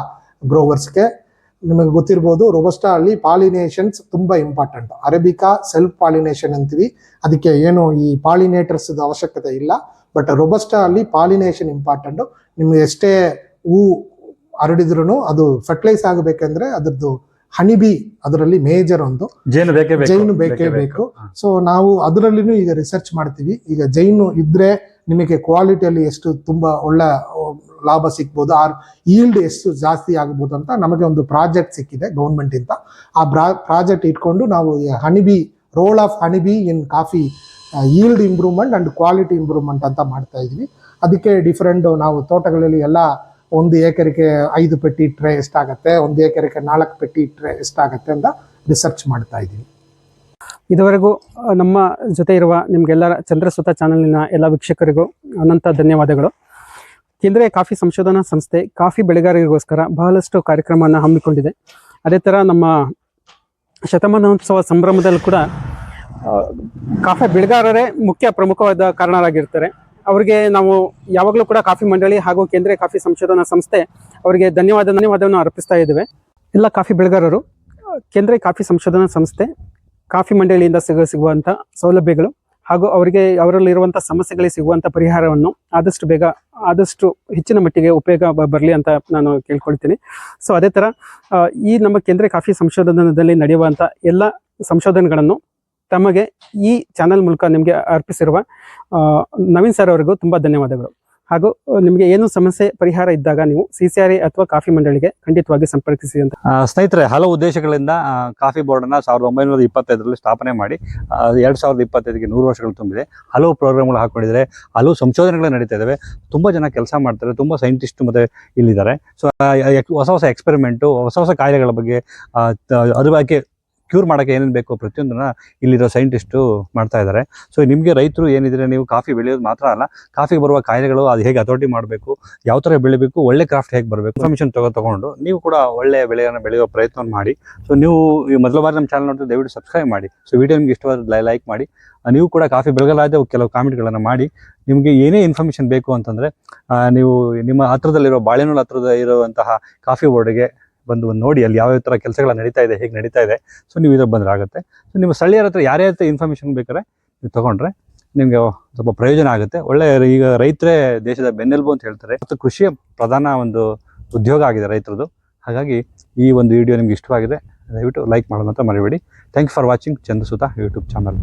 ಗ್ರೋವರ್ಸ್ಗೆ ನಿಮಗೆ ಗೊತ್ತಿರ್ಬೋದು ರೋಬಸ್ಟಾ ಅಲ್ಲಿ ಪಾಲಿನೇಷನ್ಸ್ ತುಂಬ ಇಂಪಾರ್ಟೆಂಟ್ ಅರೇಬಿಕಾ ಸೆಲ್ಫ್ ಪಾಲಿನೇಷನ್ ಅಂತೀವಿ. ಅದಕ್ಕೆ ಏನು ಈ ಪಾಲಿನೇಟರ್ಸ್ ಅವಶ್ಯಕತೆ ಇಲ್ಲ. ಬಟ್ ರೋಬಸ್ಟಾ ಅಲ್ಲಿ ಪಾಲಿನೇಷನ್ ಇಂಪಾರ್ಟೆಂಟ್ ನಿಮ್ಗೆ ಎಷ್ಟೇ ಹೂ ಹರಡಿದ್ರು ಅದು ಫರ್ಟಿಲೈಸ್ ಆಗಬೇಕಂದ್ರೆ ಅದ್ರದ್ದು ಹನಿಬಿ ಅದರಲ್ಲಿ ಮೇಜರ್ ಒಂದು ಜೇನು ಬೇಕೇ ಬೇಕು. ಜೈನು ಬೇಕೇ ಬೇಕು ಸೊ ನಾವು ಅದರಲ್ಲಿನೂ ಈಗ ರಿಸರ್ಚ್ ಮಾಡ್ತೀವಿ. ಈಗ ಜೈನು ಇದ್ರೆ ನಿಮಗೆ ಕ್ವಾಲಿಟಿಯಲ್ಲಿ ಎಷ್ಟು ತುಂಬಾ ಒಳ್ಳೆ ಲಾಭ ಸಿಗ್ಬೋದು ಆರ್ ಈಲ್ಡ್ ಎಷ್ಟು ಜಾಸ್ತಿ ಆಗ್ಬೋದು ಅಂತ ನಮಗೆ ಒಂದು ಪ್ರಾಜೆಕ್ಟ್ ಸಿಕ್ಕಿದೆ ಗೌರ್ಮೆಂಟ್ ಇಂದ. ಆ ಪ್ರಾಜೆಕ್ಟ್ ಇಟ್ಕೊಂಡು ನಾವು honeybee role of honeybee in coffee yield improvement and quality improvement ಅಂತ ಮಾಡ್ತಾ ಇದ್ವಿ. ಅದಕ್ಕೆ ಡಿಫರೆಂಟ್ ನಾವು ತೋಟಗಳಲ್ಲಿ ಎಲ್ಲ ಒಂದು ಎಕರೆಗೆ ಐದು ಪೆಟ್ಟಿ ಇಟ್ಟರೆ ಎಷ್ಟಾಗತ್ತೆ? ಒಂದು ಎಕರೆಗೆ ನಾಲ್ಕು ಪೆಟ್ಟಿ ಇಟ್ಟರೆ ಎಷ್ಟಾಗತ್ತೆ ಅಂತ ರಿಸರ್ಚ್ ಮಾಡ್ತಾ ಇದ್ದೀನಿ. ಇದುವರೆಗೂ ನಮ್ಮ ಜೊತೆ ಇರುವ ನಿಮಗೆಲ್ಲರ ಚಂದ್ರಸುತ ಚಾನಲಿನ ಎಲ್ಲ ವೀಕ್ಷಕರಿಗೂ ಅನಂತ ಧನ್ಯವಾದಗಳು. ಕೇಂದ್ರೀಯ ಕಾಫಿ ಸಂಶೋಧನಾ ಸಂಸ್ಥೆ ಕಾಫಿ ಬೆಳೆಗಾರರಿಗೋಸ್ಕರ ಬಹಳಷ್ಟು ಕಾರ್ಯಕ್ರಮವನ್ನು ಹಮ್ಮಿಕೊಂಡಿದೆ. ಅದೇ ಥರ ನಮ್ಮ ಶತಮಾನೋತ್ಸವ ಸಂಭ್ರಮದಲ್ಲೂ ಕೂಡ ಕಾಫಿ ಬೆಳೆಗಾರರೇ ಮುಖ್ಯ ಪ್ರಮುಖವಾದ ಕಾರಣರಾಗಿರ್ತಾರೆ. ಅವರಿಗೆ ನಾವು ಯಾವಾಗಲೂ ಕೂಡ ಕಾಫಿ ಮಂಡಳಿ ಹಾಗೂ ಕೇಂದ್ರ ಕಾಫಿ ಸಂಶೋಧನಾ ಸಂಸ್ಥೆ ಅವರಿಗೆ ಧನ್ಯವಾದ, ಧನ್ಯವಾದವನ್ನು ಅರ್ಪಿಸ್ತಾ ಇದ್ದೇವೆ. ಎಲ್ಲ ಕಾಫಿ ಬೆಳೆಗಾರರು ಕೇಂದ್ರ ಕಾಫಿ ಸಂಶೋಧನಾ ಸಂಸ್ಥೆ, ಕಾಫಿ ಮಂಡಳಿಯಿಂದ ಸಿಗ ಸಿಗುವಂಥ ಸೌಲಭ್ಯಗಳು ಹಾಗೂ ಅವರಿಗೆ ಅವರಲ್ಲಿರುವಂಥ ಸಮಸ್ಯೆಗಳಿಗೆ ಸಿಗುವಂಥ ಪರಿಹಾರವನ್ನು ಆದಷ್ಟು ಬೇಗ, ಆದಷ್ಟು ಹೆಚ್ಚಿನ ಮಟ್ಟಿಗೆ ಉಪಯೋಗ ಬರಲಿ ಅಂತ ನಾನು ಕೇಳ್ಕೊಳ್ತೀನಿ. ಸೊ ಅದೇ ಥರ ಈ ನಮ್ಮ ಕೇಂದ್ರ ಕಾಫಿ ಸಂಶೋಧನದಲ್ಲಿ ನಡೆಯುವಂಥ ಎಲ್ಲ ಸಂಶೋಧನೆಗಳನ್ನು ತಮಗೆ ಈ ಚಾನಲ್ ಮೂಲಕ ನಿಮಗೆ ಅರ್ಪಿಸಿರುವ ನವೀನ್ ಸರ್ ಅವರಿಗೂ ತುಂಬ ಧನ್ಯವಾದಗಳು. ಹಾಗೂ ನಿಮಗೆ ಏನು ಸಮಸ್ಯೆ, ಪರಿಹಾರ ಇದ್ದಾಗ ನೀವು ಸಿ ಸಿ ಆರ್ ಅಥವಾ ಕಾಫಿ ಮಂಡಳಿಗೆ ಖಂಡಿತವಾಗಿ ಸಂಪರ್ಕಿಸಿ ಅಂತ. ಸ್ನೇಹಿತರೆ, ಹಲವು ಉದ್ದೇಶಗಳಿಂದ ಕಾಫಿ ಬೋರ್ಡನ್ನು ಸಾವಿರದ ಒಂಬೈನೂರ ಇಪ್ಪತ್ತೈದರಲ್ಲಿ ಸ್ಥಾಪನೆ ಮಾಡಿ ಎರಡು ಸಾವಿರದ ಇಪ್ಪತ್ತೈದಕ್ಕೆ ನೂರು ವರ್ಷಗಳು ತುಂಬಿದೆ. ಹಲವು ಪ್ರೋಗ್ರಾಮ್ಗಳು ಹಾಕೊಂಡಿದ್ದಾರೆ. ಹಲವು ಸಂಶೋಧನೆಗಳು ನಡೀತಾ ಇದ್ದಾವೆ ತುಂಬ ಜನ ಕೆಲಸ ಮಾಡ್ತಾರೆ. ತುಂಬ ಸೈಂಟಿಸ್ಟ್ ಮತ್ತು ಇಲ್ಲಿದ್ದಾರೆ. ಸೊ ಹೊಸ ಹೊಸ ಎಕ್ಸ್ಪೆರಿಮೆಂಟು ಹೊಸ ಹೊಸ ಕಾಯಿಲೆಗಳ ಬಗ್ಗೆ ಅದು ಬಗ್ಗೆ ಕ್ಯೂರ್ ಮಾಡೋಕ್ಕೆ ಏನೇನು ಬೇಕು ಪ್ರತಿಯೊಂದನ್ನ ಇಲ್ಲಿರೋ ಸೈಂಟಿಸ್ಟು ಮಾಡ್ತಾ ಇದ್ದಾರೆ ಸೊ ನಿಮಗೆ ರೈತರು ಏನಿದ್ರೆ ನೀವು ಕಾಫಿ ಬೆಳೆಯೋದು ಮಾತ್ರ ಅಲ್ಲ ಕಾಫಿಗೆ ಬರುವ ಕಾಯಿಲೆಗಳು ಅದು ಹೇಗೆ ಅಥಾರಿಟಿ ಮಾಡಬೇಕು, ಯಾವ ಥರ ಬೆಳಿಬೇಕು, ಒಳ್ಳೆ ಕ್ರಾಫ್ಟ್ ಹೇಗೆ ಬರಬೇಕು ಇನ್ಫಾರ್ಮೇಷನ್ ತಗೋ ತಗೊಂಡು ನೀವು ಕೂಡ ಒಳ್ಳೆ ಬೆಳೆಯನ್ನು ಬೆಳೆಯುವ ಪ್ರಯತ್ನವನ್ನು ಮಾಡಿ. ಸೊ ನೀವು ಈ ಮೊದಲ ಬಾರಿ ನಮ್ಮ ಚಾನಲ್ ನೋಡಿದ್ರೆ ದಯವಿಟ್ಟು ಸಬ್ಸ್ಕ್ರೈಬ್ ಮಾಡಿ. ಸೊ ವಿಡಿಯೋ ನಿಮ್ಗೆ ಇಷ್ಟವಾದ ಲೈಕ್ ಮಾಡಿ. ನೀವು ಕೂಡ ಕಾಫಿ ಬೆಳಗಲಾದ ಕೆಲವು ಕಾಮೆಂಟ್ಗಳನ್ನು ಮಾಡಿ. ನಿಮಗೆ ಏನೇ ಇನ್ಫಾರ್ಮೇಷನ್ ಬೇಕು ಅಂತಂದರೆ ನೀವು ನಿಮ್ಮ ಹತ್ರದಲ್ಲಿರೋ, ಬಾಳೆನೂಲ್ ಹತ್ರದ ಇರುವಂತಹ ಕಾಫಿ ಬೋರ್ಡ್ಗೆ ಬಂದು ಒಂದು ನೋಡಿ ಅಲ್ಲಿ ಯಾವ ಥರ ಕೆಲಸಗಳ ನಡೀತಾ ಇದೆ, ಹೇಗೆ ನಡೀತಾ ಇದೆ. ಸೊ ನೀವು ಇದ್ರ ಬಂದ್ರೆ ಆಗುತ್ತೆ. ಸೊ ನಿಮ್ಮ ಸ್ಥಳೀಯರ ಹತ್ರ ಯಾರ್ಯಾರ ಹತ್ರ ಇನ್ಫಾರ್ಮೇಷನ್ ಬೇಕಾದ್ರೆ ನೀವು ತಗೊಂಡ್ರೆ ನಿಮಗೆ ಸ್ವಲ್ಪ ಪ್ರಯೋಜನ ಆಗುತ್ತೆ. ಒಳ್ಳೆ ಈಗ ರೈತರೇ ದೇಶದ ಬೆನ್ನೆಲುಬು ಅಂತ ಹೇಳ್ತಾರೆ. ಮತ್ತು ಕೃಷಿಯ ಪ್ರಧಾನ ಒಂದು ಉದ್ಯೋಗ ಆಗಿದೆ ರೈತರದು. ಹಾಗಾಗಿ ಈ ಒಂದು ವಿಡಿಯೋ ನಿಮ್ಗೆ ಇಷ್ಟವಾಗಿದೆ. ದಯವಿಟ್ಟು ಲೈಕ್ ಮಾಡೋದಂತ ಮರಿಬೇಡಿ. Thank you for watching Chandrasuta YouTube channel